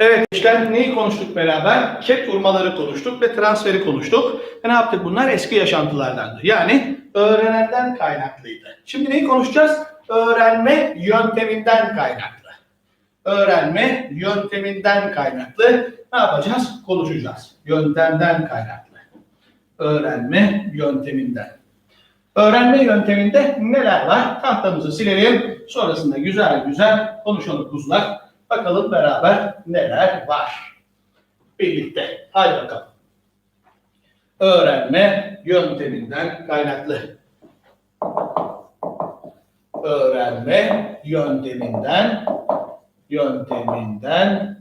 Evet işte neyi konuştuk beraber? Ket vurmaları konuştuk ve transferi konuştuk. Ve ne yaptık? Bunlar eski yaşantılardandı. Yani öğrenenden kaynaklıydı. Şimdi neyi konuşacağız? Öğrenme yönteminden kaynaklı. Öğrenme yönteminden kaynaklı ne yapacağız? Konuşacağız. Yöntemden kaynaklı. Öğrenme yönteminden. Öğrenme yönteminde neler var? Tahtamızı silelim. Sonrasında güzel güzel konuşalım kuzular. Bakalım beraber neler var. Birlikte. Hadi bakalım. Öğrenme yönteminden kaynaklı. Öğrenme yönteminden yönteminden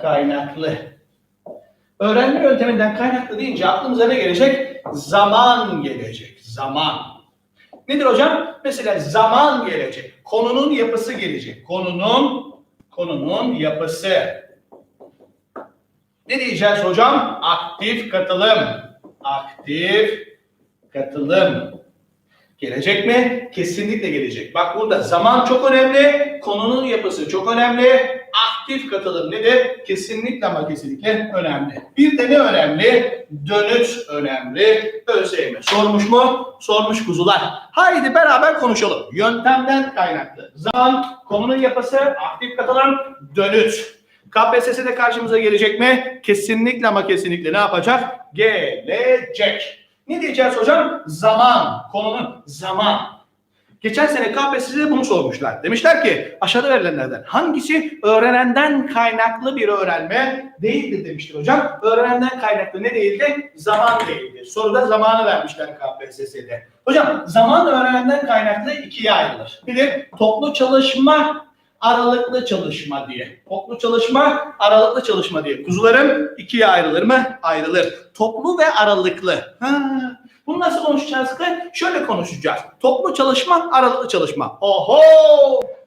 kaynaklı. Öğrenme yönteminden kaynaklı deyince aklımıza ne gelecek? Zaman gelecek. Zaman. Nedir hocam? Mesela zaman gelecek. Konunun yapısı gelecek. Konunun konunun yapısı. Ne diyeceğiz hocam? Aktif katılım. Aktif katılım. Gelecek mi? Kesinlikle gelecek. Bak burada zaman çok önemli, konunun yapısı çok önemli. Aktif katılım nedir? Kesinlikle ama kesinlikle önemli. Bir de ne önemli? Dönüt önemli. ÖSYM sormuş mu? Sormuş kuzular. Haydi beraber konuşalım. Yöntemden kaynaklı. Zaman, konunun yapısı, aktif katılım, dönüt. KPSS'de karşımıza gelecek mi? Kesinlikle ama kesinlikle ne yapacak? Gelecek. Ne diyeceğiz hocam? Zaman. Konunun zaman. Geçen sene KPSS'de bunu sormuşlar. Demişler ki aşağıda verilenlerden hangisi öğrenenden kaynaklı bir öğrenme değildir demiştir hocam. Öğrenenden kaynaklı ne değildi? Zaman değildi. Soruda zamanı vermişler KPSS'de. Hocam zaman öğrenenden kaynaklı ikiye ayrılır. Bir de toplu çalışma aralıklı çalışma diye. Toplu çalışma, aralıklı çalışma diye. Kuzularım ikiye ayrılır mı? Ayrılır. Toplu ve aralıklı. Ha. Bunu nasıl konuşacağız ki? Şöyle konuşacağız. Toplu çalışma, aralıklı çalışma. Oho!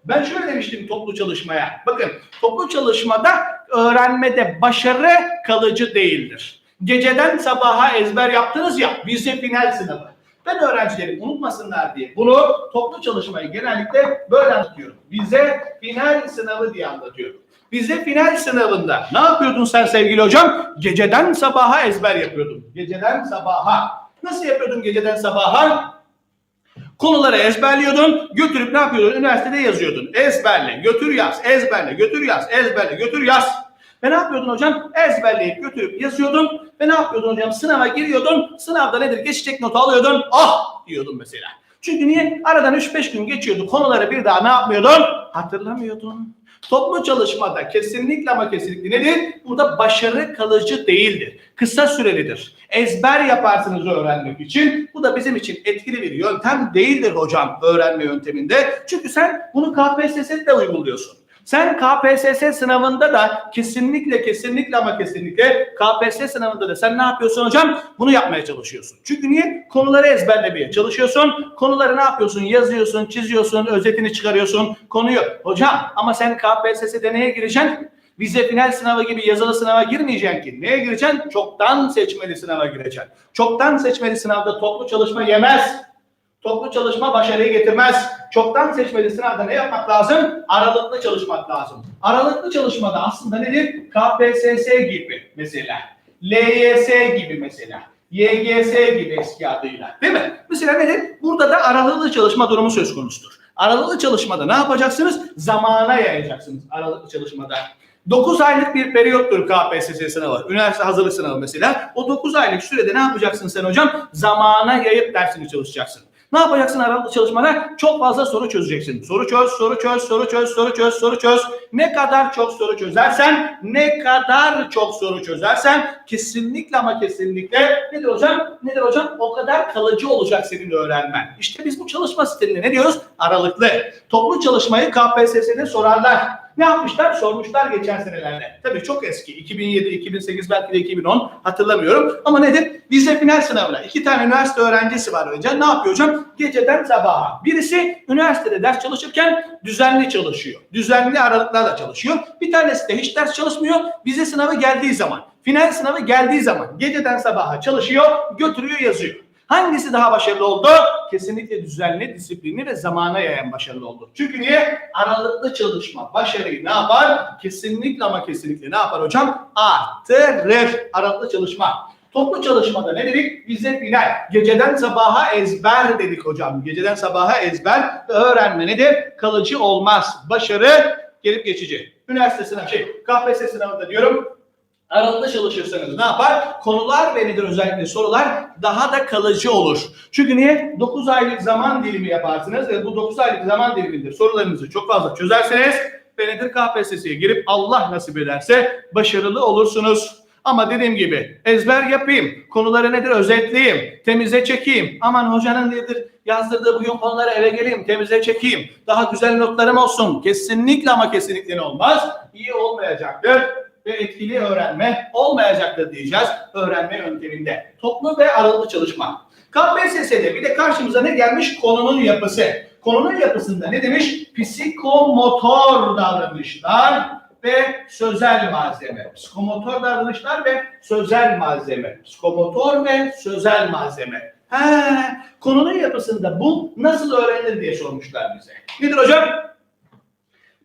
Ben şöyle demiştim toplu çalışmaya. Bakın toplu çalışmada öğrenmede başarı kalıcı değildir. Geceden sabaha ezber yaptınız ya vize final sınavı. Ben öğrencilerim unutmasınlar diye bunu toplu çalışmayı genellikle böyle anlatıyorum. Vize final sınavı diye anlatıyorum. Vize final sınavında ne yapıyordun sen sevgili hocam? Geceden sabaha ezber yapıyordun. Geceden sabaha. Nasıl yapıyordun geceden sabaha? Konuları ezberliyordun, götürüp ne yapıyordun? Üniversitede yazıyordun. Ezberle, götür yaz, ezberle, götür yaz, ezberle, götür yaz. Ve ne yapıyordun hocam? Ezberleyip götürüp yazıyordun. Ve ne yapıyordun hocam? Sınava giriyordun. Sınavda nedir? Geçecek notu alıyordun. Ah diyordun mesela. Çünkü niye? Aradan 3-5 gün geçiyordu. Konuları bir daha ne yapmıyordun? Hatırlamıyordun. Toplu çalışmada kesinlikle ama kesinlikle nedir? Burada başarı kalıcı değildir. Kısa sürelidir. Ezber yaparsınız öğrenmek için. Bu da bizim için etkili bir yöntem değildir hocam öğrenme yönteminde. Çünkü sen bunu KPSS'de uyguluyorsun. Sen KPSS sınavında da kesinlikle kesinlikle ama kesinlikle KPSS sınavında da sen ne yapıyorsun hocam? Bunu yapmaya çalışıyorsun. Çünkü niye? Konuları ezberlemeye çalışıyorsun. Konuları ne yapıyorsun? Yazıyorsun, çiziyorsun, özetini çıkarıyorsun. Konuyu. Hocam ama sen KPSS'de neye gireceksin? Vize final sınavı gibi yazılı sınava girmeyeceksin ki. Neye gireceksin? Çoktan seçmeli sınava gireceksin. Çoktan seçmeli sınavda toplu çalışma yemez. Toplu çalışma başarıyı getirmez. Çoktan seçmeli sınavda ne yapmak lazım? Aralıklı çalışmak lazım. Aralıklı çalışmada aslında nedir? KPSS gibi mesela. LYS gibi mesela. YGS gibi eski adıyla. Değil mi? Mesela nedir? Burada da aralıklı çalışma durumu söz konusudur. Aralıklı çalışmada ne yapacaksınız? Zamana yayacaksınız aralıklı çalışmada. 9 aylık bir periyottur KPSS sınavı. Üniversite hazırlık sınavı mesela. O 9 aylık sürede ne yapacaksın sen hocam? Zamana yayıp dersini çalışacaksın. Ne yapacaksın aralıklı çalışmada? Çok fazla soru çözeceksin. Soru çöz, soru çöz, soru çöz, soru çöz, soru çöz. Ne kadar çok soru çözersen, ne kadar çok soru çözersen kesinlikle ama kesinlikle nedir hocam? Nedir hocam? O kadar kalıcı olacak senin öğrenmen. İşte biz bu çalışma stiline ne diyoruz? Aralıklı. Toplu çalışmayı KPSS'de sorarlar. Ne yapmışlar? Sormuşlar geçen senelerde. Tabii çok eski. 2007, 2008 belki de 2010 hatırlamıyorum. Ama nedir? Vize final sınavına. iki tane üniversite öğrencisi var önce. Ne yapıyor hocam? Geceden sabaha. Birisi üniversitede ders çalışırken düzenli çalışıyor. Düzenli aralıklarla çalışıyor. Bir tanesi de hiç ders çalışmıyor. Vize sınavı geldiği zaman. Final sınavı geldiği zaman geceden sabaha çalışıyor, götürüyor, yazıyor. Hangisi daha başarılı oldu? Kesinlikle düzenli, disiplinli ve zamana yayan başarılı oldu. Çünkü niye? Aralıklı çalışma başarıyı ne yapar? Kesinlikle ama kesinlikle ne yapar hocam? Arttırır. Aralıklı çalışma. Toplu çalışmada ne dedik? Bize final. Geceden sabaha ezber dedik hocam. Geceden sabaha ezber öğrenme nedir? Kalıcı olmaz. Başarı gelip geçici. Üniversite sınavı, şey, KPSS sınavında diyorum aralıklı çalışırsanız ne yapar? Konular ve nedir özellikle sorular daha da kalıcı olur. Çünkü niye? 9 aylık zaman dilimi yaparsınız ve bu 9 aylık zaman dilimindir sorularınızı çok fazla çözerseniz ve nedir KPSS'ye girip Allah nasip ederse başarılı olursunuz. Ama dediğim gibi ezber yapayım, konuları nedir özetleyeyim, temize çekeyim. Aman hocanın nedir yazdırdığı bugün konuları eve geleyim, temize çekeyim. Daha güzel notlarım olsun. Kesinlikle ama kesinlikle olmaz? İyi olmayacaktır ve etkili öğrenme olmayacaktır diyeceğiz öğrenme yönteminde. Toplu ve aralıklı çalışma. KPSS'de bir de karşımıza ne gelmiş? Konunun yapısı. Konunun yapısında ne demiş? Psikomotor davranışlar ve sözel malzeme. Psikomotor davranışlar ve sözel malzeme. Psikomotor ve sözel malzeme. He, konunun yapısında bu nasıl öğrenilir diye sormuşlar bize. Nedir hocam?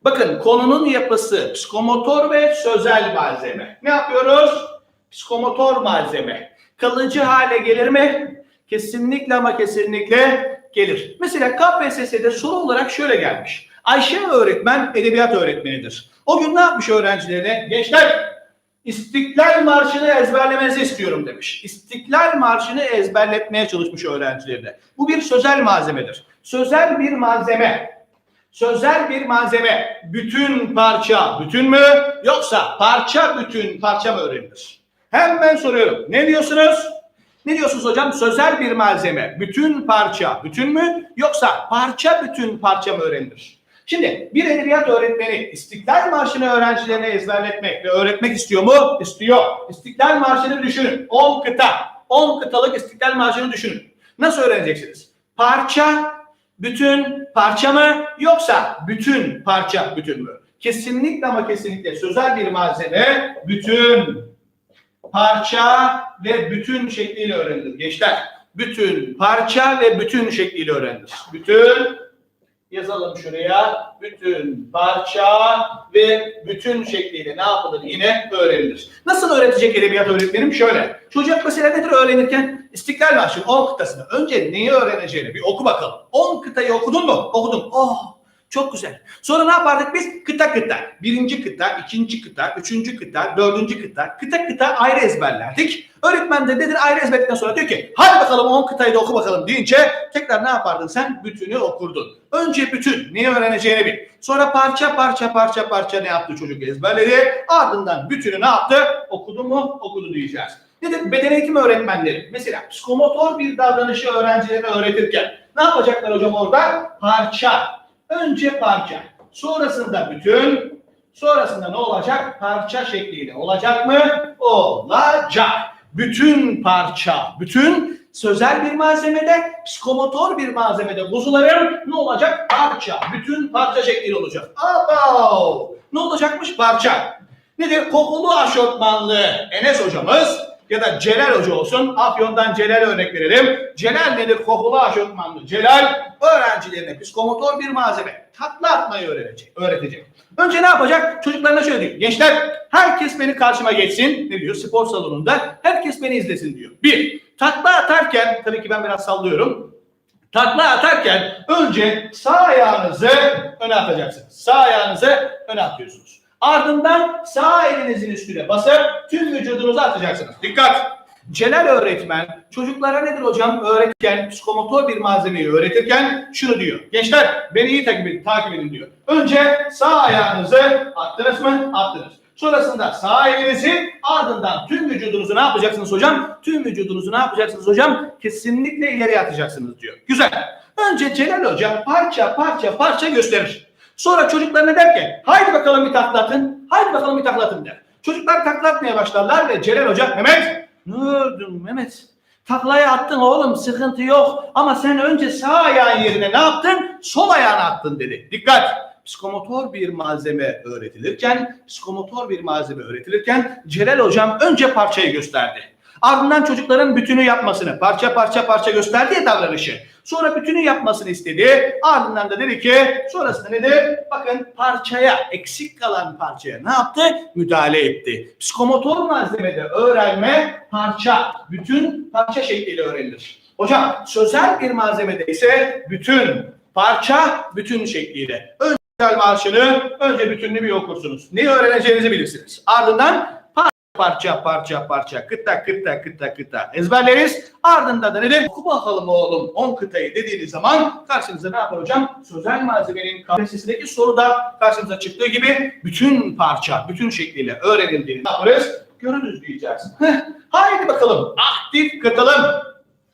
Bakın konunun yapısı psikomotor ve sözel malzeme. Ne yapıyoruz? Psikomotor malzeme. Kalıcı hale gelir mi? Kesinlikle ama kesinlikle gelir. Mesela KPSS'de soru olarak şöyle gelmiş. Ayşe öğretmen edebiyat öğretmenidir. O gün ne yapmış öğrencilerine? Gençler İstiklal Marşı'nı ezberlemenizi istiyorum demiş. İstiklal Marşı'nı ezberletmeye çalışmış öğrencilerine. Bu bir sözel malzemedir. Sözel bir malzeme sözel bir malzeme bütün parça bütün mü yoksa parça bütün parça mı öğrenilir? Hemen soruyorum. Ne diyorsunuz? Ne diyorsunuz hocam? Sözel bir malzeme bütün parça bütün mü yoksa parça bütün parça mı öğrenilir? Şimdi bir edebiyat öğretmeni İstiklal Marşı'nı öğrencilerine ezberletmek ve öğretmek istiyor mu? İstiyor. İstiklal Marşı'nı düşünün. 10 kıta. 10 kıtalık İstiklal Marşı'nı düşünün. Nasıl öğreneceksiniz? Parça bütün parça mı yoksa bütün parça bütün mü? Kesinlikle ama kesinlikle sözel bir malzeme bütün parça ve bütün şekliyle öğrenilir gençler. Bütün parça ve bütün şekliyle öğrenilir. Bütün yazalım şuraya. Bütün parça ve bütün şekliyle ne yapılır yine öğrenilir. Nasıl öğretecek edebiyat öğretmenim? Şöyle. Çocuk mesela nedir öğrenirken? İstiklal Marşı'nın 10 kıtasını önce neyi öğreneceğini bir oku bakalım. 10 kıtayı okudun mu? Okudum. Oh çok güzel. Sonra ne yapardık biz? Kıta kıta. Birinci kıta, ikinci kıta, üçüncü kıta, dördüncü kıta. Kıta kıta ayrı ezberlerdik. Öğretmen de nedir ayrı ezberledikten sonra diyor ki hadi bakalım 10 kıtayı da oku bakalım deyince tekrar ne yapardın sen? Bütünü okurdun. Önce bütün neyi öğreneceğini bil. Sonra parça parça parça parça ne yaptı çocuk ezberledi. Ardından bütünü ne yaptı? Okudu mu? Okudu diyeceğiz. Nedir? Beden eğitimi öğretmenleri. Mesela psikomotor bir davranışı öğrencilerine öğretirken ne yapacaklar hocam orada? Parça. Önce parça. Sonrasında bütün. Sonrasında ne olacak? Parça şekliyle olacak mı? Olacak. Bütün parça. Bütün sözel bir malzemede, psikomotor bir malzemede kuzuların ne olacak? Parça. Bütün parça şekliyle olacak. Abo! Ne olacakmış? Parça. Nedir? Kokulu aşortmanlı Enes hocamız ya da Celal Hoca olsun. Afyon'dan Celal örnek verelim. Celal nedir? Kokulu aşortmanlı. Celal öğrencilerine psikomotor bir malzeme. Takla atmayı öğretecek. öğretecek. Önce ne yapacak? Çocuklarına şöyle diyor. Gençler herkes beni karşıma geçsin. Ne diyor? Spor salonunda. Herkes beni izlesin diyor. Bir, takla atarken, tabii ki ben biraz sallıyorum. Takla atarken önce sağ ayağınızı öne atacaksınız. Sağ ayağınızı öne atıyorsunuz. Ardından sağ elinizin üstüne basıp tüm vücudunuzu atacaksınız. Dikkat! Celal öğretmen çocuklara nedir hocam öğretirken psikomotor bir malzemeyi öğretirken şunu diyor. Gençler beni iyi takip edin, takip edin diyor. Önce sağ ayağınızı attınız mı? Attınız. Sonrasında sağ elinizi ardından tüm vücudunuzu ne yapacaksınız hocam? Tüm vücudunuzu ne yapacaksınız hocam? Kesinlikle ileriye atacaksınız diyor. Güzel. Önce Celal Hoca parça parça parça gösterir. Sonra çocuklarına der ki haydi bakalım bir taklatın, haydi bakalım bir taklatın der. Çocuklar taklatmaya başlarlar ve Celal Hoca Mehmet ne ördün Mehmet? Taklaya attın oğlum sıkıntı yok ama sen önce sağ ayağın yerine ne yaptın? Sol ayağını attın dedi. Dikkat! Psikomotor bir malzeme öğretilirken, psikomotor bir malzeme öğretilirken Celal hocam önce parçayı gösterdi. Ardından çocukların bütünü yapmasını, parça parça parça gösterdi ya davranışı. Sonra bütünü yapmasını istedi. Ardından da dedi ki sonrasında dedi? Bakın parçaya, eksik kalan parçaya ne yaptı? Müdahale etti. Psikomotor malzemede öğrenme parça, bütün parça şekliyle öğrenilir. Hocam sözel bir malzemede ise bütün, parça, bütün şekliyle. Önce marşını, önce bütününü bir okursunuz. Neyi öğreneceğinizi bilirsiniz. Ardından parça parça parça kıta kıta kıta kıta ezberleriz. Ardında da ne dedim? Oku bakalım oğlum 10 kıtayı dediğiniz zaman karşınıza ne yapar hocam? Sözel malzemenin KPSS'deki soruda karşımıza çıktığı gibi bütün parça, bütün şekliyle öğrenildiğini ne yaparız? Görürüz diyeceğiz. Haydi bakalım aktif katılım.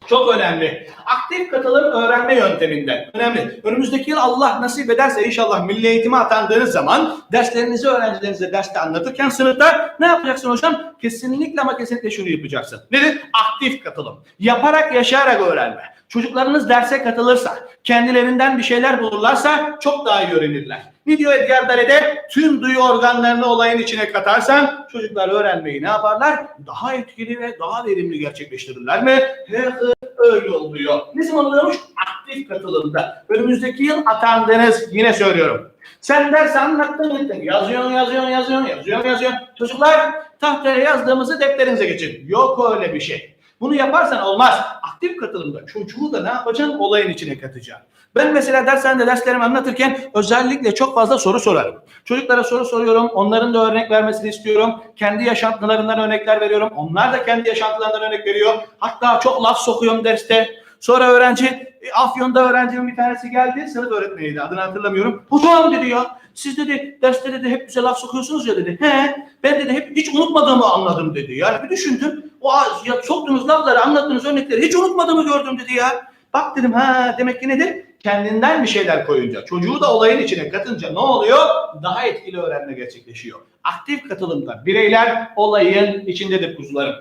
Çok önemli. Aktif katılım öğrenme yönteminden. Önemli. Önümüzdeki yıl Allah nasip ederse inşallah milli eğitime atandığınız zaman derslerinizi öğrencilerinize derste anlatırken sınıfta ne yapacaksın hocam? Kesinlikle ama kesinlikle şunu yapacaksın. Nedir? Aktif katılım. Yaparak yaşayarak öğrenme. Çocuklarınız derse katılırsa, kendilerinden bir şeyler bulurlarsa çok daha iyi öğrenirler. Diyor Edgar Dare'de? Tüm duyu organlarını olayın içine katarsan çocuklar öğrenmeyi ne yaparlar? Daha etkili ve daha verimli gerçekleştirirler mi? He, öyle oluyor. Ne zaman oluyormuş? Aktif katılımda. Önümüzdeki yıl atandınız. Yine söylüyorum. Sen ders anlattın gittin. Yazıyorsun, yazıyorsun, yazıyorsun, yazıyorsun, yazıyorsun. Çocuklar tahtaya yazdığımızı defterinize geçin. Yok öyle bir şey. Bunu yaparsan olmaz. Aktif katılımda çocuğu da ne yapacaksın? Olayın içine katacaksın. Ben mesela dershanede derslerimi anlatırken özellikle çok fazla soru sorarım. Çocuklara soru soruyorum. Onların da örnek vermesini istiyorum. Kendi yaşantılarından örnekler veriyorum. Onlar da kendi yaşantılarından örnek veriyor. Hatta çok laf sokuyorum derste. Sonra öğrenci, e, Afyon'da öğrencimin bir tanesi geldi. Sınıf öğretmeniydi. Adını hatırlamıyorum. Hocam dedi ya. Siz dedi derste dedi hep bize laf sokuyorsunuz ya dedi. He. Ben dedi hep hiç unutmadığımı anladım dedi. Yani bir düşündüm. O ya soktuğunuz lafları, anlattığınız örnekleri hiç unutmadığımı gördüm dedi ya. Bak dedim ha demek ki nedir? Kendinden bir şeyler koyunca, çocuğu da olayın içine katınca ne oluyor? Daha etkili öğrenme gerçekleşiyor. Aktif katılımda bireyler olayın içindedir kuzularım.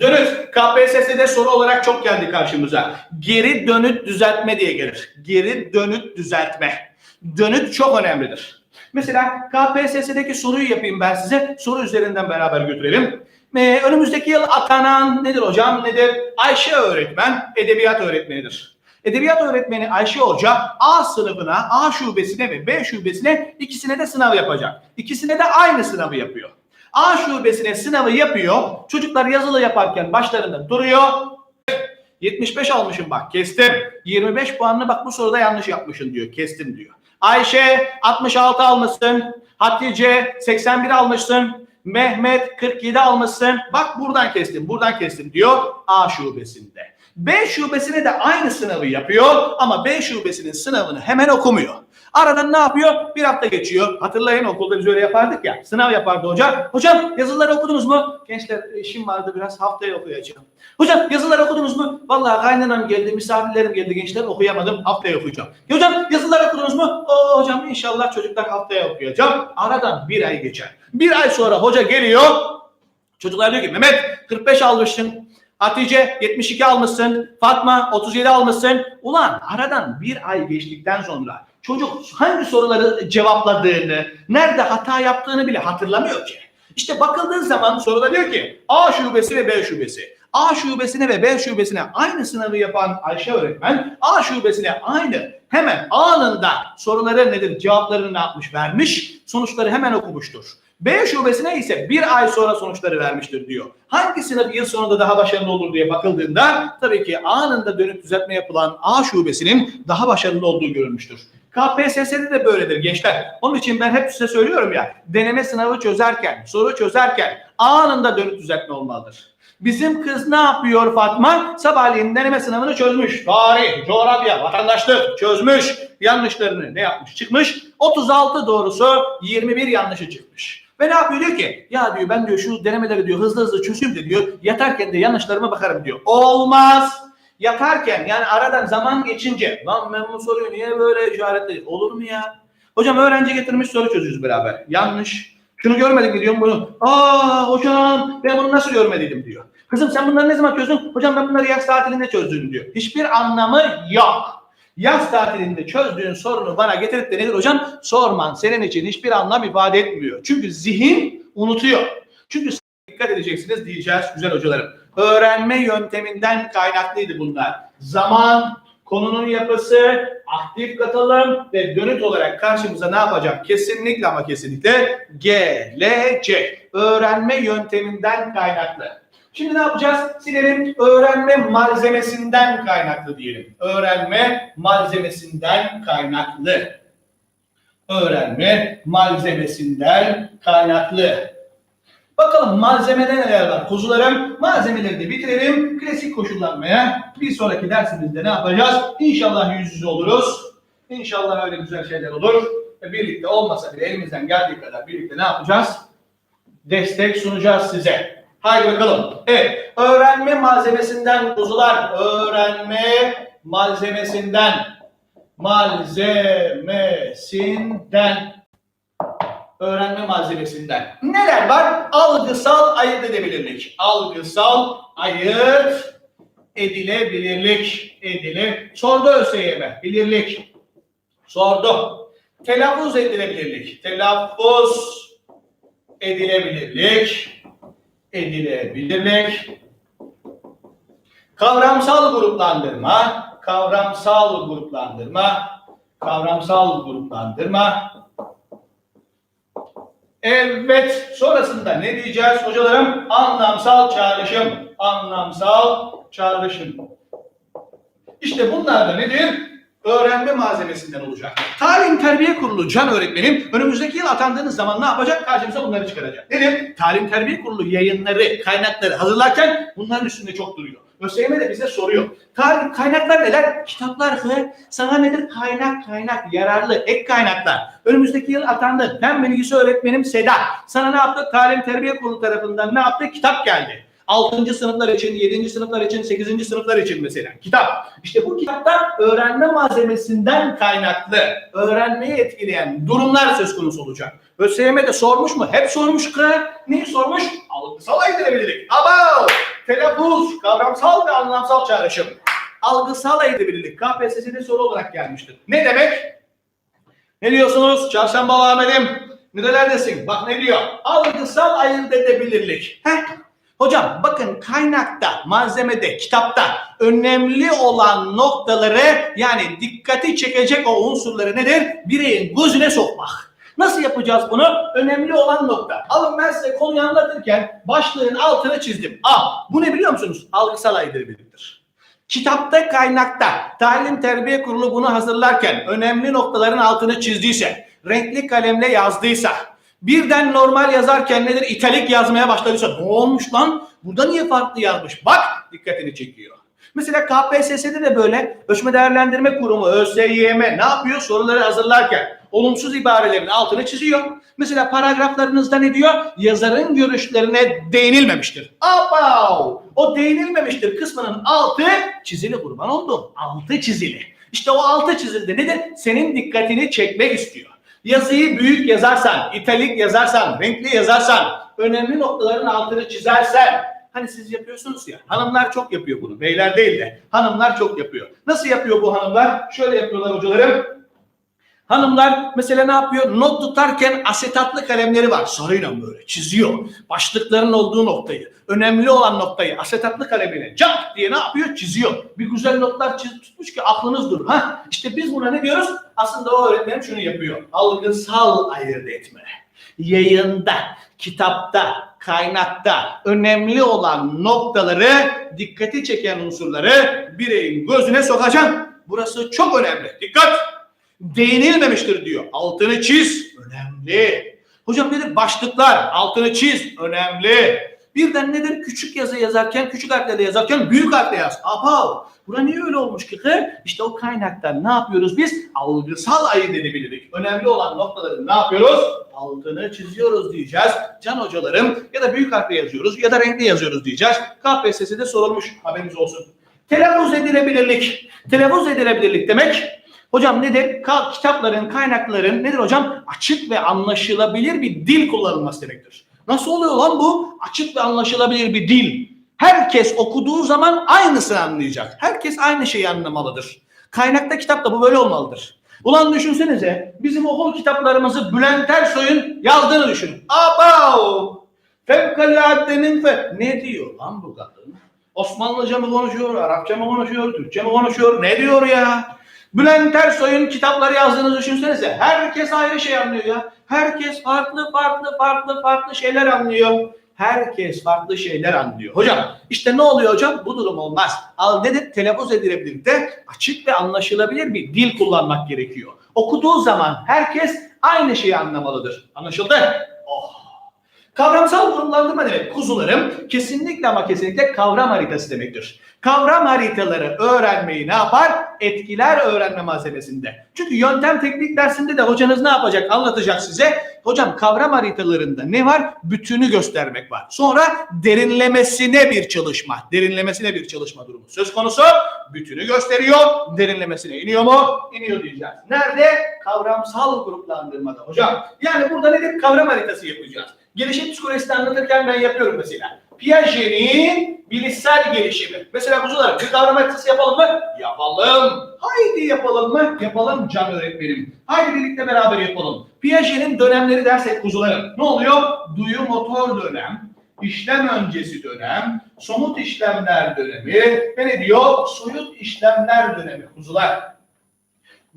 Dönüt KPSS'de soru olarak çok geldi karşımıza. Geri dönüt düzeltme diye gelir. Geri dönüt düzeltme. Dönüt çok önemlidir. Mesela KPSS'deki soruyu yapayım ben size. Soru üzerinden beraber götürelim. Ee, önümüzdeki yıl atanan nedir hocam? Nedir? Ayşe öğretmen edebiyat öğretmenidir. Edebiyat öğretmeni Ayşe Hoca A sınıfına, A şubesine ve B şubesine ikisine de sınav yapacak. İkisine de aynı sınavı yapıyor. A şubesine sınavı yapıyor. Çocuklar yazılı yaparken başlarında duruyor. 75 almışım bak kestim. 25 puanını bak bu soruda yanlış yapmışsın diyor. Kestim diyor. Ayşe 66 almışsın. Hatice 81 almışsın. Mehmet 47 almışsın. Bak buradan kestim, buradan kestim diyor A şubesinde. B şubesine de aynı sınavı yapıyor ama B şubesinin sınavını hemen okumuyor. Aradan ne yapıyor? Bir hafta geçiyor. Hatırlayın okulda biz öyle yapardık ya. Sınav yapardı hoca. Hocam yazıları okudunuz mu? Gençler işim vardı biraz haftaya okuyacağım. Hocam yazıları okudunuz mu? Vallahi kaynanam geldi, misafirlerim geldi gençler okuyamadım. Haftaya okuyacağım. Ya hocam yazıları okudunuz mu? Oo hocam inşallah çocuklar haftaya okuyacağım. Aradan bir ay geçer. Bir ay sonra hoca geliyor. Çocuklar diyor ki Mehmet 45 almışsın. Hatice 72 almışsın. Fatma 37 almışsın. Ulan aradan bir ay geçtikten sonra çocuk hangi soruları cevapladığını, nerede hata yaptığını bile hatırlamıyor ki. İşte bakıldığı zaman soruda diyor ki A şubesi ve B şubesi. A şubesine ve B şubesine aynı sınavı yapan Ayşe öğretmen A şubesine aynı hemen anında soruları nedir cevaplarını ne yapmış vermiş sonuçları hemen okumuştur. B şubesine ise bir ay sonra sonuçları vermiştir diyor. Hangi sınav yıl sonunda daha başarılı olur diye bakıldığında tabii ki anında dönüp düzeltme yapılan A şubesinin daha başarılı olduğu görülmüştür. KPSS'de de böyledir gençler. Onun için ben hep size söylüyorum ya deneme sınavı çözerken, soru çözerken anında dönüp düzeltme olmalıdır. Bizim kız ne yapıyor Fatma? Sabahleyin deneme sınavını çözmüş. Tarih, coğrafya, vatandaşlık çözmüş. Yanlışlarını ne yapmış? Çıkmış. 36 doğrusu 21 yanlışı çıkmış. Ve ne yapıyor diyor ki ya diyor ben diyor şu denemeleri diyor hızlı hızlı çözeyim de diyor yatarken de yanlışlarıma bakarım diyor. Olmaz. Yatarken yani aradan zaman geçince lan ben bu soruyu niye böyle işaretledim olur mu ya? Hocam öğrenci getirmiş soru çözüyoruz beraber. Yanlış. Şunu görmedik mi diyorum bunu. Aa hocam ben bunu nasıl görmediydim diyor. Kızım sen bunları ne zaman çözdün? Hocam ben bunları yaz tatilinde çözdüm diyor. Hiçbir anlamı yok. Yaz tatilinde çözdüğün sorunu bana getirip de nedir hocam? Sorman senin için hiçbir anlam ifade etmiyor. Çünkü zihin unutuyor. Çünkü dikkat edeceksiniz diyeceğiz güzel hocalarım. Öğrenme yönteminden kaynaklıydı bunlar. Zaman, konunun yapısı, aktif katılım ve dönüt olarak karşımıza ne yapacak? Kesinlikle ama kesinlikle gelecek. Öğrenme yönteminden kaynaklı. Şimdi ne yapacağız? Silelim. Öğrenme malzemesinden kaynaklı diyelim. Öğrenme malzemesinden kaynaklı. Öğrenme malzemesinden kaynaklı. Bakalım malzemede neler var kuzularım? Malzemeleri de bitirelim. Klasik koşullanmaya bir sonraki dersimizde ne yapacağız? İnşallah yüz yüze oluruz. İnşallah öyle güzel şeyler olur. Ve birlikte olmasa bile elimizden geldiği kadar birlikte ne yapacağız? Destek sunacağız size. Haydi bakalım. Evet. Öğrenme malzemesinden kuzular. Öğrenme malzemesinden. Malzemesinden öğrenme malzemesinden. Neler var? Algısal ayırt edebilirlik. Algısal ayırt edilebilirlik. Edile. Sordu ÖSYM. Bilirlik. Sordu. Telaffuz edilebilirlik. Telaffuz edilebilirlik. Edilebilirlik. Kavramsal gruplandırma. Kavramsal gruplandırma. Kavramsal gruplandırma. Evet, sonrasında ne diyeceğiz hocalarım? Anlamsal çağrışım. Anlamsal çağrışım. İşte bunlar da nedir? Öğrenme malzemesinden olacak. Talim Terbiye Kurulu Can öğretmenim önümüzdeki yıl atandığınız zaman ne yapacak? Karşımıza bunları çıkaracak. Nedir? Talim Terbiye Kurulu yayınları, kaynakları hazırlarken bunların üstünde çok duruyor. ÖSYM de bize soruyor. Talim kaynaklar neler? Kitaplar hı. Sana nedir? Kaynak kaynak, yararlı, ek kaynaklar. Önümüzdeki yıl atandı. Ben bilgisi öğretmenim Seda. Sana ne yaptı? Talim Terbiye Kurulu tarafından ne yaptı? Kitap geldi. 6. sınıflar için, 7. sınıflar için, 8. sınıflar için mesela kitap. İşte bu kitapta öğrenme malzemesinden kaynaklı, öğrenmeyi etkileyen durumlar söz konusu olacak. ÖSYM de sormuş mu? Hep sormuş ki. Neyi sormuş? Algısal ayırabilirlik. Ama telaffuz, kavramsal ve anlamsal çağrışım. Algısal ayırabilirlik KPSS'de soru olarak gelmiştir. Ne demek? Ne diyorsunuz? Çarşamba Ahmet'im. Nerelerdesin? Bak ne diyor? Algısal ayırt edebilirlik. Heh. Hocam bakın kaynakta, malzemede, kitapta önemli olan noktaları yani dikkati çekecek o unsurları nedir? Bireyin gözüne sokmak. Nasıl yapacağız bunu? Önemli olan nokta. Alın ben size konuyu anlatırken başlığın altını çizdim. Ah bu ne biliyor musunuz? Algısal ayrılabilirliktir. Kitapta kaynakta talim terbiye kurulu bunu hazırlarken önemli noktaların altını çizdiyse, renkli kalemle yazdıysa, birden normal yazarken nedir italik yazmaya başladıysa ne olmuş lan? Burada niye farklı yazmış? Bak dikkatini çekiyor. Mesela KPSS'de de böyle ölçme değerlendirme kurumu ÖSYM ne yapıyor? Soruları hazırlarken olumsuz ibarelerin altını çiziyor. Mesela paragraflarınızda ne diyor? Yazarın görüşlerine değinilmemiştir. Abav! O değinilmemiştir kısmının altı çizili kurban oldu. Altı çizili. İşte o altı çizildi nedir? Senin dikkatini çekmek istiyor. Yazıyı büyük yazarsan, italik yazarsan, renkli yazarsan, önemli noktaların altını çizersen, hani siz yapıyorsunuz ya, hanımlar çok yapıyor bunu, beyler değil de, hanımlar çok yapıyor. Nasıl yapıyor bu hanımlar? Şöyle yapıyorlar hocalarım. Hanımlar mesela ne yapıyor? Not tutarken asetatlı kalemleri var. Sarıyla böyle çiziyor. Başlıkların olduğu noktayı, önemli olan noktayı asetatlı kalemine cak diye ne yapıyor? Çiziyor. Bir güzel notlar çiz, tutmuş ki aklınız durur. Ha? İşte biz buna ne diyoruz? Aslında o öğretmenim şunu yapıyor. Algısal ayırt etme. Yayında, kitapta, kaynakta önemli olan noktaları, dikkati çeken unsurları bireyin gözüne sokacaksın. Burası çok önemli. Dikkat! Değinilmemiştir diyor. Altını çiz. Önemli. Hocam nedir? Başlıklar. Altını çiz. Önemli. Birden nedir? Küçük yazı yazarken, küçük harflerle yazarken büyük harfle yaz. Apav. Bura niye öyle olmuş ki? İşte o kaynaktan ne yapıyoruz biz? Algısal ayırt edebilirlik. Önemli olan noktaları ne yapıyoruz? Altını çiziyoruz diyeceğiz. Can hocalarım ya da büyük harfle yazıyoruz ya da renkli yazıyoruz diyeceğiz. KPSS'de sorulmuş. Haberiniz olsun. Telaffuz edilebilirlik. Telaffuz edilebilirlik demek Hocam nedir? Ka- kitapların, kaynakların nedir hocam? Açık ve anlaşılabilir bir dil kullanılması demektir. Nasıl oluyor lan bu? Açık ve anlaşılabilir bir dil. Herkes okuduğu zaman aynısını anlayacak. Herkes aynı şeyi anlamalıdır. Kaynakta kitapta bu böyle olmalıdır. Ulan düşünsenize bizim okul kitaplarımızı Bülent Ersoy'un yazdığını düşünün. Abav! Fevkaladenin fe... Ne diyor lan bu kadın? Osmanlıca mı konuşuyor, Arapça mı konuşuyor, Türkçe mi konuşuyor? Ne diyor ya? Bülent Ersoy'un kitapları yazdığını düşünsenize. Herkes ayrı şey anlıyor ya. Herkes farklı farklı farklı farklı şeyler anlıyor. Herkes farklı şeyler anlıyor. Hocam işte ne oluyor hocam? Bu durum olmaz. Al dedik telaffuz edilebilir de açık ve anlaşılabilir bir dil kullanmak gerekiyor. Okuduğu zaman herkes aynı şeyi anlamalıdır. Anlaşıldı? Oh. Kavramsal gruplandırma demek kuzularım kesinlikle ama kesinlikle kavram haritası demektir. Kavram haritaları öğrenmeyi ne yapar? Etkiler öğrenme malzemesinde. Çünkü yöntem teknik dersinde de hocanız ne yapacak? Anlatacak size. Hocam kavram haritalarında ne var? Bütünü göstermek var. Sonra derinlemesine bir çalışma. Derinlemesine bir çalışma durumu. Söz konusu bütünü gösteriyor. Derinlemesine iniyor mu? İniyor diyeceğiz. Nerede? Kavramsal gruplandırmada hocam. Yani burada nedir? Kavram haritası yapacağız. Gelişim psikolojisini anlatırken ben yapıyorum mesela. Piaget'in bilişsel gelişimi. Mesela kuzular bir kavram haritası yapalım mı? Yapalım. Haydi yapalım mı? Yapalım can öğretmenim. Haydi birlikte beraber yapalım. Piaget'in dönemleri dersek kuzularım. Ne oluyor? Duyu motor dönem, işlem öncesi dönem, somut işlemler dönemi ve ne diyor? Soyut işlemler dönemi kuzular.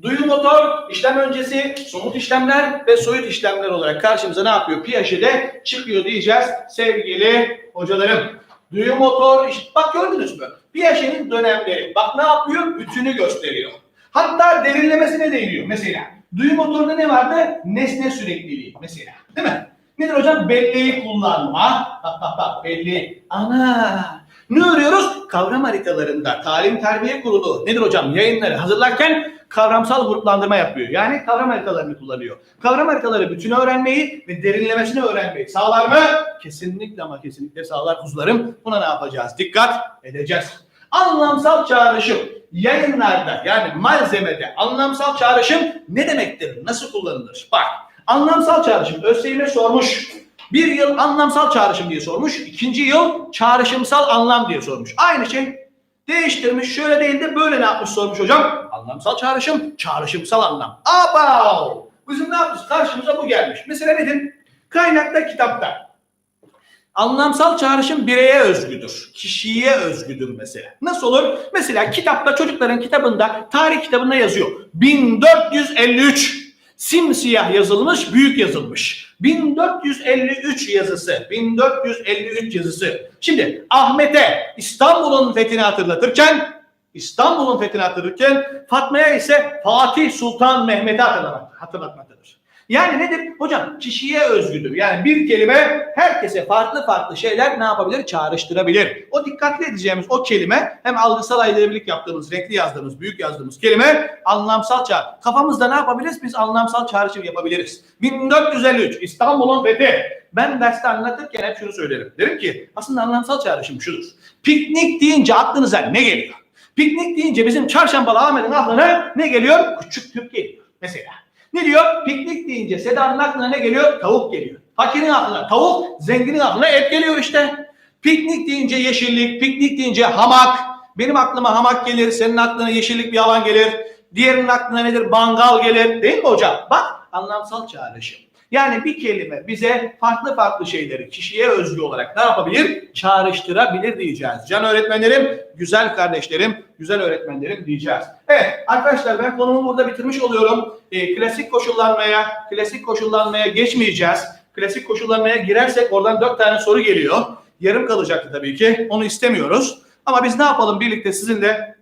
Duyu motor, işlem öncesi, somut işlemler ve soyut işlemler olarak karşımıza ne yapıyor? Piaget'de çıkıyor diyeceğiz sevgili hocalarım. Duyu motor, iş- bak gördünüz mü? Piaget'in dönemleri. Bak ne yapıyor? Bütünü gösteriyor. Hatta derinlemesine değiniyor. Mesela duyu motorunda ne vardı? Nesne sürekliliği mesela. Değil mi? Nedir hocam? Belleği kullanma. Bak bak bak belleği. Ana! Ne örüyoruz? Kavram haritalarında Talim Terbiye Kurulu nedir hocam? Yayınları hazırlarken kavramsal gruplandırma yapıyor. Yani kavram haritalarını kullanıyor. Kavram haritaları bütünü öğrenmeyi ve derinlemesine öğrenmeyi sağlar mı? Kesinlikle ama kesinlikle sağlar kuzularım. Buna ne yapacağız? Dikkat edeceğiz. Anlamsal çağrışım yayınlarda yani malzemede anlamsal çağrışım ne demektir? Nasıl kullanılır? Bak anlamsal çağrışım ÖSYM sormuş. Bir yıl anlamsal çağrışım diye sormuş. ikinci yıl çağrışımsal anlam diye sormuş. Aynı şey. Değiştirmiş şöyle değil de böyle ne yapmış sormuş hocam. Anlamsal çağrışım, çağrışımsal anlam. Abav! Bizim ne yapmış? Karşımıza bu gelmiş. Mesela nedir? Kaynakta kitapta. Anlamsal çağrışım bireye özgüdür. Kişiye özgüdür mesela. Nasıl olur? Mesela kitapta çocukların kitabında tarih kitabında yazıyor. 1453 simsiyah yazılmış, büyük yazılmış. 1453 yazısı, 1453 yazısı. Şimdi Ahmet'e İstanbul'un fethini hatırlatırken İstanbul'un fethini hatırlatırken Fatma'ya ise Fatih Sultan Mehmet'i hatırlatmaktadır. Yani nedir? Hocam kişiye özgüdür. Yani bir kelime herkese farklı farklı şeyler ne yapabilir? Çağrıştırabilir. O dikkatli edeceğimiz o kelime hem algısal ayrılabilik yaptığımız, renkli yazdığımız, büyük yazdığımız kelime anlamsal çağrı. Kafamızda ne yapabiliriz? Biz anlamsal çağrışım yapabiliriz. 1453 İstanbul'un fethi. Ben derste anlatırken hep şunu söylerim. Derim ki aslında anlamsal çağrışım şudur. Piknik deyince aklınıza ne geliyor? Piknik deyince bizim çarşambalı Ahmet'in aklına ne geliyor? Küçük Türk geliyor mesela. Ne diyor? Piknik deyince Seda'nın aklına ne geliyor? Tavuk geliyor. Fakirin aklına tavuk, zenginin aklına et geliyor işte. Piknik deyince yeşillik, piknik deyince hamak. Benim aklıma hamak gelir, senin aklına yeşillik bir alan gelir. Diğerinin aklına nedir? Mangal gelir. Değil mi hocam? Bak anlamsal çağrışım. Yani bir kelime bize farklı farklı şeyleri kişiye özgü olarak ne yapabilir? Çağrıştırabilir diyeceğiz. Can öğretmenlerim, güzel kardeşlerim, güzel öğretmenlerim diyeceğiz. Evet arkadaşlar ben konumu burada bitirmiş oluyorum. Ee, klasik koşullanmaya, klasik koşullanmaya geçmeyeceğiz. Klasik koşullanmaya girersek oradan dört tane soru geliyor. Yarım kalacaktı tabii ki. Onu istemiyoruz. Ama biz ne yapalım birlikte sizinle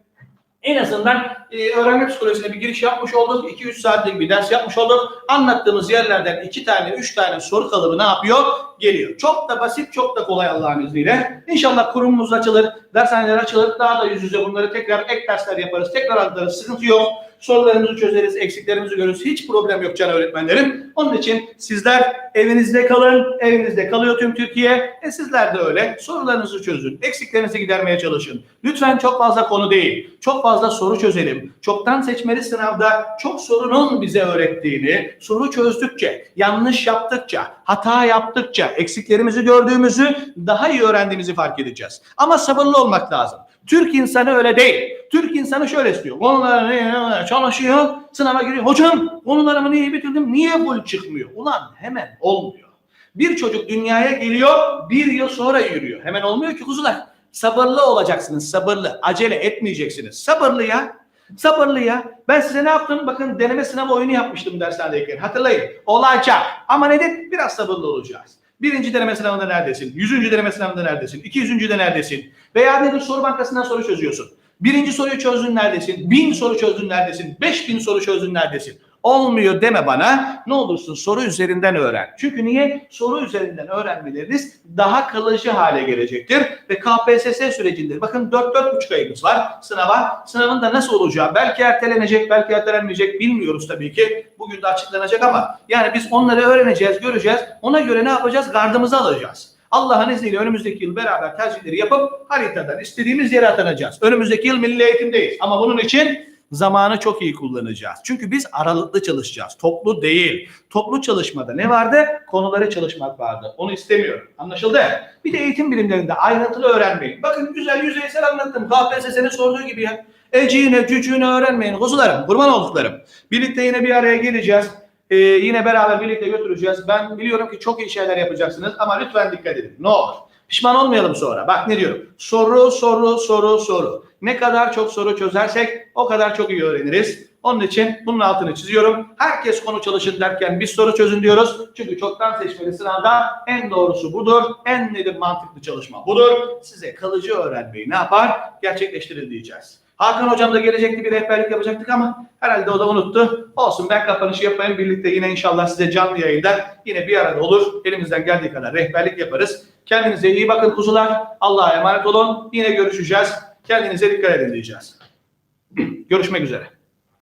en azından e, öğrenme psikolojisine bir giriş yapmış olduk. 2-3 saatlik bir ders yapmış olduk. Anlattığımız yerlerden 2 tane 3 tane soru kalıbı ne yapıyor? Geliyor. Çok da basit, çok da kolay Allah'ın izniyle. İnşallah kurumumuz açılır, dershaneler açılır. Daha da yüz yüze bunları tekrar ek dersler yaparız. Tekrar anlatırız. Sıkıntı yok. Sorularımızı çözeriz, eksiklerimizi görürüz. Hiç problem yok can öğretmenlerim. Onun için sizler evinizde kalın, evinizde kalıyor tüm Türkiye. E sizler de öyle. Sorularınızı çözün, eksiklerinizi gidermeye çalışın. Lütfen çok fazla konu değil, çok fazla soru çözelim. Çoktan seçmeli sınavda çok sorunun bize öğrettiğini, soru çözdükçe, yanlış yaptıkça, hata yaptıkça, eksiklerimizi gördüğümüzü, daha iyi öğrendiğimizi fark edeceğiz. Ama sabırlı olmak lazım. Türk insanı öyle değil. Türk insanı şöyle istiyor. Konularını çalışıyor, sınava giriyor. Hocam konularımı niye bitirdim? Niye full çıkmıyor? Ulan hemen olmuyor. Bir çocuk dünyaya geliyor, bir yıl sonra yürüyor. Hemen olmuyor ki kuzular. Sabırlı olacaksınız, sabırlı. Acele etmeyeceksiniz. Sabırlı ya. Sabırlı ya. Ben size ne yaptım? Bakın deneme sınavı oyunu yapmıştım dershanedeyken. Hatırlayın. Olacak. Ama nedir? Biraz sabırlı olacağız. Birinci deneme sınavında neredesin? Yüzüncü deneme sınavında neredesin? İki yüzüncüde neredesin? Veya nedir? Soru bankasından soru çözüyorsun. Birinci soruyu çözdün neredesin? Bin soru çözdün neredesin? Beş bin soru çözdün neredesin? Olmuyor deme bana. Ne olursun soru üzerinden öğren. Çünkü niye? Soru üzerinden öğrenmeleriniz daha kalıcı hale gelecektir. Ve KPSS sürecinde bakın 4-4,5 ayımız var sınava. Sınavın da nasıl olacağı belki ertelenecek, belki ertelenmeyecek bilmiyoruz tabii ki. Bugün de açıklanacak ama yani biz onları öğreneceğiz, göreceğiz. Ona göre ne yapacağız? Gardımızı alacağız. Allah'ın izniyle önümüzdeki yıl beraber tercihleri yapıp haritadan istediğimiz yere atanacağız. Önümüzdeki yıl milli eğitimdeyiz. Ama bunun için zamanı çok iyi kullanacağız. Çünkü biz aralıklı çalışacağız. Toplu değil. Toplu çalışmada ne vardı? Konuları çalışmak vardı. Onu istemiyorum. Anlaşıldı? Bir de eğitim bilimlerinde ayrıntılı öğrenmeyin. Bakın güzel yüzeysel anlattım. KPSS'nin sorduğu gibi ya. Eciğine, cücüğüne öğrenmeyin. Kuzularım, kurban olduklarım. Birlikte yine bir araya geleceğiz. Ee, yine beraber birlikte götüreceğiz. Ben biliyorum ki çok iyi şeyler yapacaksınız ama lütfen dikkat edin. Ne olur. Pişman olmayalım sonra. Bak ne diyorum. Soru, soru, soru, soru. Ne kadar çok soru çözersek o kadar çok iyi öğreniriz. Onun için bunun altını çiziyorum. Herkes konu çalışın derken biz soru çözün diyoruz. Çünkü çoktan seçmeli sınavda en doğrusu budur. En nedir mantıklı çalışma budur. Size kalıcı öğrenmeyi ne yapar? Gerekleştirin diyeceğiz. Hakan hocam da gelecekti bir rehberlik yapacaktık ama herhalde o da unuttu. Olsun ben kapanışı yapayım. Birlikte yine inşallah size canlı yayında yine bir arada olur. Elimizden geldiği kadar rehberlik yaparız. Kendinize iyi bakın kuzular. Allah'a emanet olun. Yine görüşeceğiz. Kendinize dikkat edin diyeceğiz. Görüşmek üzere.